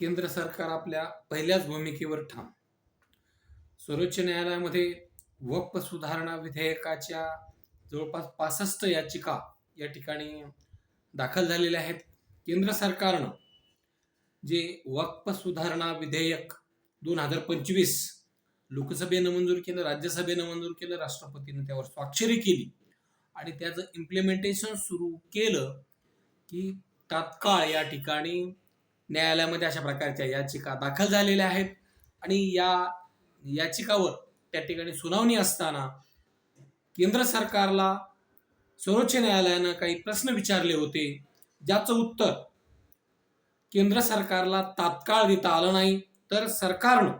केंद्र सरकार आपल्या पहिल्याच भूमिकेवर ठाम. सर्वोच्च न्यायालयामध्ये वक्फ सुधारणा विधेयकाच्या जवळपास पासष्ट याचिका या ठिकाणी दाखल झालेल्या आहेत. केंद्र सरकारनं जे वक्फ सुधारणा विधेयक दोन हजार पंचवीस लोकसभेनं मंजूर केलं राज्यसभेनं मंजूर केलं राष्ट्रपतीनं त्यावर स्वाक्षरी केली आणि त्याचं इम्प्लिमेंटेशन सुरू केलं की तात्काळ या ठिकाणी न्यायालयामध्ये अशा प्रकारच्या याचिका दाखल झालेल्या आहेत. आणि या याचिकावर त्या ठिकाणी सुनावणी असताना केंद्र सरकारला सर्वोच्च न्यायालयानं काही प्रश्न विचारले होते ज्याचं उत्तर केंद्र सरकारला तात्काळ देता आलं नाही. तर सरकारनं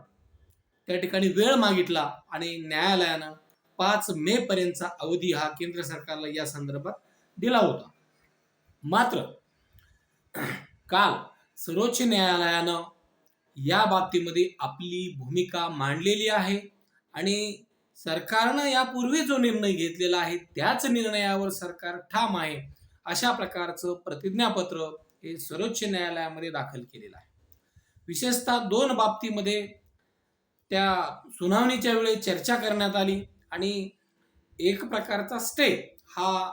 त्या ठिकाणी वेळ मागितला आणि न्यायालयानं पाच मे पर्यंतचा अवधी हा केंद्र सरकारला या संदर्भात दिला होता. मात्र काल सर्वोच्च न्यायालयानं या बाबतीमध्ये आपली भूमिका मांडलेली आहे आणि सरकारनं यापूर्वी जो निर्णय घेतलेला आहे त्याच निर्णयावर सरकार ठाम आहे अशा प्रकारचं प्रतिज्ञापत्र हे सर्वोच्च न्यायालयामध्ये दाखल केलेलं आहे. विशेषतः दोन बाबतीमध्ये त्या सुनावणीच्या वेळी चर्चा करण्यात आली आणि एक प्रकारचा स्टे हा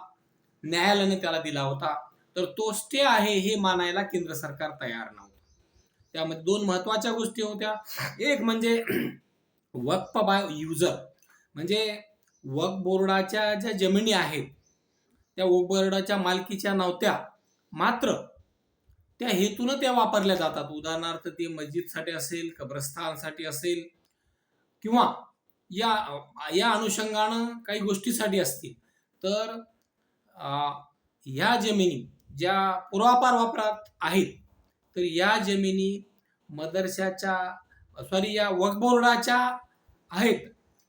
न्यायालयाने त्याला दिला होता. तर तो स्टे आहे हे मानायला केंद्र सरकार तयार नव्हतं त्यामध्ये दोन महत्त्वाच्या गोष्टी होत्या. एक म्हणजे वक्फ बाय युजर. म्हणजे वक्फ बोर्डाच्या ज्या जमिनी आहेत त्या वक्फ बोर्डाच्या मालकीच्या नव्हत्या. मात्र त्या हेतून त्या वापरल्या जातात. उदाहरणार्थ ते मस्जिदसाठी असेल कब्रस्थानसाठी असेल किंवा या या अनुषंगानं काही गोष्टीसाठी असतील. तर ह्या जमिनी ज्या पूर्वापार वापरात आहेत तर या जमिनी मदरशाच्या सॉरी या वक्फ बोर्डाच्या आहेत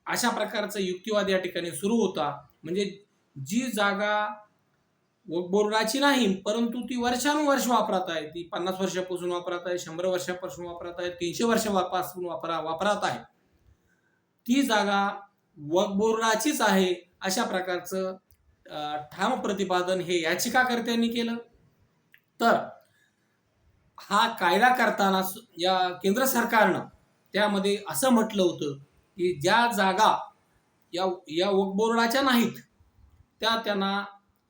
अशा प्रकारचा युक्तिवाद या ठिकाणी सुरू होता. म्हणजे जी जागा वक्फ बोर्डाची नाही परंतु ती वर्षानुवर्ष वापरात आहे. ती पन्नास वर्षापासून वापरात आहे शंभर वर्षापासून वापरात आहे तीनशे वर्षापासून वापरा वापरात आहे. ती जागा वक्फ बोर्डाचीच आहे अशा प्रकारचं ठाम प्रतिपादन हे याचिकाकर्त्यांनी केलं. तर हा कायदा करताना या केंद्र सरकारनं त्यामध्ये असं म्हटलं होतं की ज्या जागा या या वक्फ बोर्डाच्या नाहीत त्या त्यांना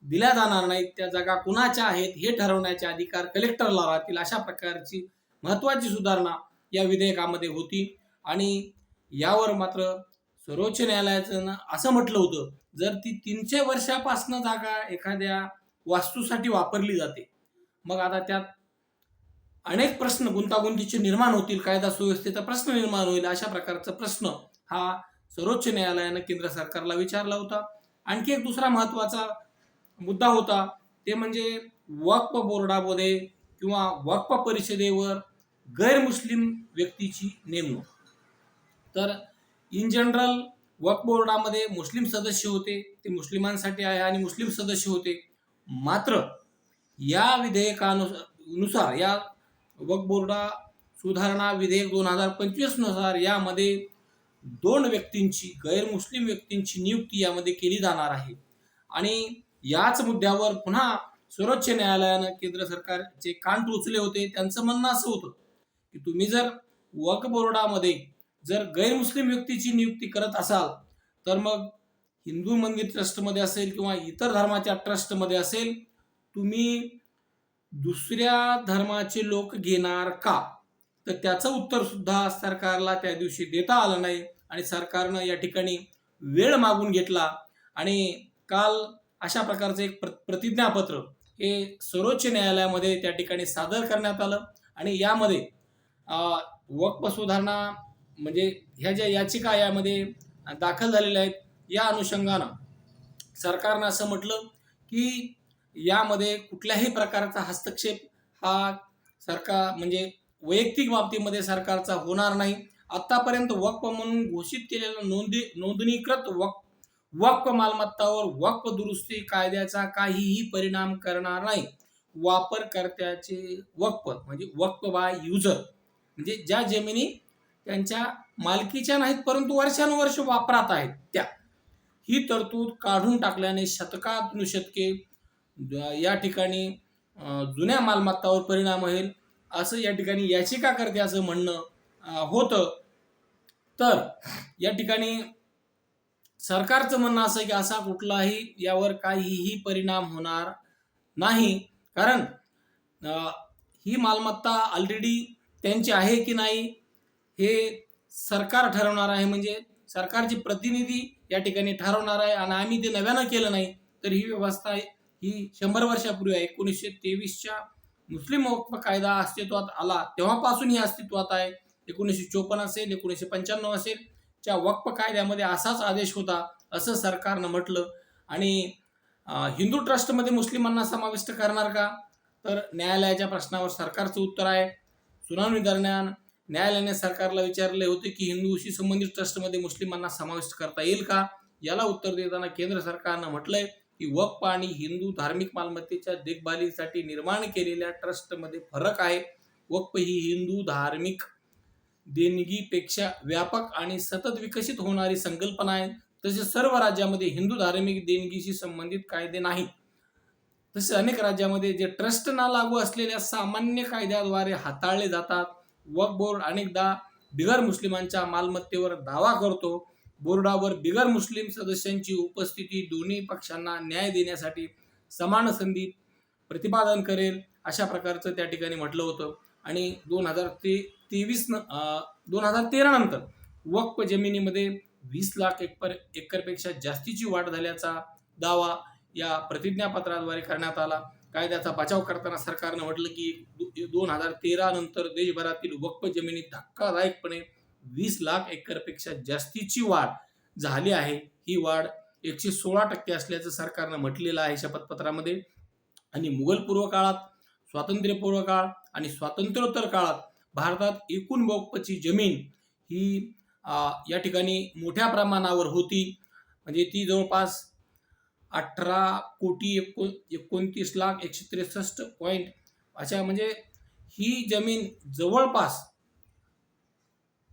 दिल्या जाणार नाहीत त्या जागा कुणाच्या आहेत हे ठरवण्याचे अधिकार कलेक्टरला राहतील अशा प्रकारची महत्वाची सुधारणा या विधेयकामध्ये होती. आणि यावर मात्र सर्वोच्च न्यायालयाचं ना असं म्हटलं होतं जर ती तीनशे वर्षापासनं जागा एखाद्या वास्तूसाठी वापरली जाते मग आता त्यात अनेक प्रश्न गुंतागुंतीचे निर्माण होतील कायदा सुव्यवस्थेचा प्रश्न निर्माण होईल अशा प्रकारचा प्रश्न हा सर्वोच्च न्यायालयानं केंद्र सरकारला विचारला होता. आणखी एक दुसरा महत्त्वाचा मुद्दा होता ते म्हणजे वक्फ बोर्डामध्ये किंवा वक्फ परिषदेवर गैरमुस्लिम व्यक्तीची नेमणूक. तर इन जनरल वक्फ बोर्डामध्ये मुस्लिम सदस्य होते ते मुस्लिमांसाठी आहे आणि मुस्लिम सदस्य होते. मात्र या विधेयकानुसार या वक्फ बोर्डा सुधारणा विधेयक दोन हजार पंचवीसनुसार यामध्ये दोन व्यक्तींची गैरमुस्लिम व्यक्तींची नियुक्ती यामध्ये केली जाणार आहे. आणि याच मुद्द्यावर पुन्हा सर्वोच्च न्यायालयानं केंद्र सरकारचे कान टोचले होते. त्यांचं म्हणणं असं होतं की तुम्ही जर वक्फ बोर्डामध्ये जर गैरमुस्लिम व्यक्तीची नियुक्ती करत असाल तर मग हिंदू मंदिर ट्रस्टमध्ये असेल किंवा इतर धर्माच्या ट्रस्टमध्ये असेल तुम्ही दुसऱ्या धर्माचे लोक घेणार का? तर त्याचं उत्तर सुद्धा सरकारला त्या दिवशी देता आलं नाही आणि सरकारनं या ठिकाणी वेळ मागून घेतला. आणि काल अशा प्रकारचं एक प्र प्रतिज्ञापत्र हे सर्वोच्च न्यायालयामध्ये त्या ठिकाणी सादर करण्यात आलं. आणि यामध्ये वक्फ सुधारणा म्हणजे ह्या ज्या याचिका यामध्ये दाखल झालेल्या आहेत या अनुषंगानं सरकारनं असं म्हटलं की यामध्ये कुठल्याही प्रकारचा हस्तक्षेप हा सरकार म्हणजे वैयक्तिक बाबतीमध्ये सरकारचा होणार नाही. आत्तापर्यंत वक्फ म्हणून घोषित केलेलं नोंदी नोंदणीकृत वक्फ वक्फ मालमत्तावर वक्फ दुरुस्ती कायद्याचा काहीही परिणाम करणार नाही. वापरकर्त्याचे वक्फ म्हणजे वक्फ बाय युजर म्हणजे ज्या जमिनी त्यांच्या मालकीच्या नाहीत परंतु वर्षानुवर्ष वापरात आहेत त्या. ही तरतूद काढून टाकल्याने शतकानुशतके या ठिकाणी जुन्या मालमत्तावर परिणाम होईल असं या ठिकाणी याचिकाकर्त्याचं म्हणणं होतं. तर या ठिकाणी सरकारचं म्हणणं असं की असा कुठलाही यावर काहीही परिणाम होणार नाही. कारण ही मालमत्ता ऑलरेडी त्यांची आहे की नाही? हे सरकार ठरवणार आहे म्हणजे सरकारचे प्रतिनिधी या ठिकाणी ठरवणार आहे आणि आम्ही ते नव्यानं केलं नाही तर ही व्यवस्था ही शंभर वर्षापूर्वी आहे. एकोणीसशे तेवीसच्या मुस्लिम वक्फ कायदा अस्तित्वात आला तेव्हापासून ही अस्तित्वात आहे. एकोणीसशे चोपन्न असेल एकोणीसशे पंच्याण्णव असेल च्या वक्फ कायद्यामध्ये असाच आदेश होता असं सरकारनं म्हटलं. आणि हिंदू ट्रस्टमध्ये मुस्लिमांना समाविष्ट करणार का? तर न्यायालयाच्या प्रश्नावर सरकारचं उत्तर आहे. सुनावणी दरम्यान न्यायालयाने सरकारला विचारले होते की हिंदूशी संबंधित ट्रस्टमध्ये मुस्लिमांना समाविष्ट करता येईल का? याला उत्तर देताना केंद्र सरकारनं म्हटलंय की वक्फ आणि हिंदू धार्मिक मालमत्तेच्या देखभालीसाठी निर्माण केलेल्या ट्रस्टमध्ये फरक आहे. वक्फ ही हिंदू धार्मिक देणगीपेक्षा व्यापक आणि सतत विकसित होणारी संकल्पना आहे. तसेच सर्व राज्यामध्ये हिंदू धार्मिक देणगीशी संबंधित कायदे नाहीत. तसे अनेक राज्यामध्ये जे ट्रस्टना लागू असलेल्या सामान्य कायद्याद्वारे हाताळले जातात वक्फ बोर्ड अनेकदा बिगर मुस्लिमांच्या मालमत्तेवर दावा करतो. बोर्डावर बिगर मुस्लिम सदस्यांची उपस्थिती दोन्ही पक्षांना न्याय देण्यासाठी समान संधी प्रतिपादन करेल अशा प्रकारचं त्या ठिकाणी म्हटलं होतं. आणि दोन हजार ते तेवीस न दोन हजार तेरा नंतर वक्फ जमिनीमध्ये वीस लाख एकर एकरपेक्षा जास्तीची वाढ झाल्याचा दावा या प्रतिज्ञापत्राद्वारे करण्यात आला. कायद्याचा बचाव करताना सरकारनं म्हटलं की दोन हजार तेरा नंतर देशभरातील वक्फ जमिनीत धक्कादायकपणे वीस लाख एकरपेक्षा जास्तीची वाढ झाली आहे. ही वाढ एकशे सोळा टक्के असल्याचं सरकारनं म्हटलेलं आहे शपथपत्रामध्ये. आणि मुघलपूर्व काळात स्वातंत्र्यपूर्व काळ आणि स्वातंत्र्योत्तर काळात भारतात एकूण वक्फची जमीन ही आ, या ठिकाणी मोठ्या प्रमाणावर होती. म्हणजे ती जवळपास अठरा कोटी एको एकोणतीस लाख एकशे त्रेसष्ट पॉईंट अशा म्हणजे ही जमीन जवळपास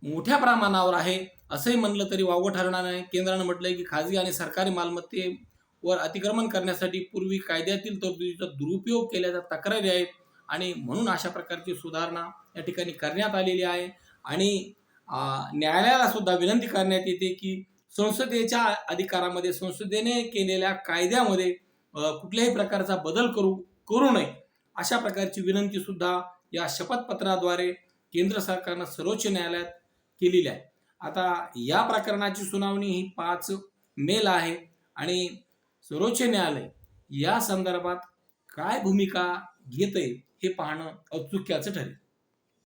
मोठ्या प्रमाणावर आहे असंही म्हणलं तरी वावगं ठरणार नाही. केंद्रानं म्हटलंय की खाजगी आणि सरकारी मालमत्तेवर अतिक्रमण करण्यासाठी पूर्वी कायद्यातील तरतुदीचा दुरुपयोग केल्याच्या तक्रारी आहेत आणि म्हणून अशा प्रकारची सुधारणा या ठिकाणी करण्यात आलेली आहे. आणि न्यायालयाला सुद्धा विनंती करण्यात येते की संसदेच्या अधिकारामध्ये संसदेने केलेल्या कायद्यामध्ये कुठल्याही प्रकारचा बदल करू करू नये अशा प्रकारची विनंती सुद्धा या शपथपत्राद्वारे केंद्र सरकारनं सर्वोच्च न्यायालयात केलेली आहे. आता या प्रकरणाची सुनावणी ही पाच मेला आहे आणि सर्वोच्च न्यायालय या संदर्भात काय भूमिका घेते हे पाहणं औत्सुक्याचं ठरेल.